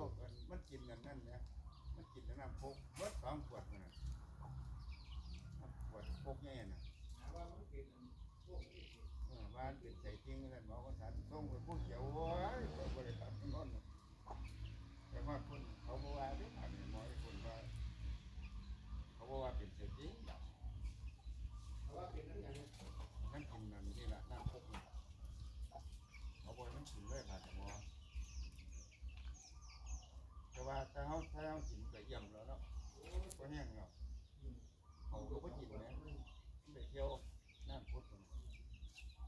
นบอกไอ้ตัวโรคมันมันกินนั่นนั่นเนี่ยมันกินแต่น้ำพกเบิดสองขวดมันน่ะน้ำขวดพกแง่น่ะหาว่ามันเป็นพวกนี้สิเออบ้านเป็นใจจริงนั่นหมอก็สันส่งไปผู้เขียวโอ้ยก็บริการนอนน่ะแต่ว่าคนเขาบอกว่าได้ผ่านหมอไอ้คนว่า เขาบอกว่าเป็นใจจริงดอก เพราะว่าเป็นนั่นอย่าง นั่นกินนั่นนี่แหละน้ำพกนี่เขาบอกให้มันกินเลยผ่านหมอแต่ว่า ถ้าเขาถ้าเขากินก็เยี่ยมแล้วเนาะโอ้ยก็แห้งเนาะอืมเขาก็ไม่กินนะไปเที่ยวน้ำพุดมัน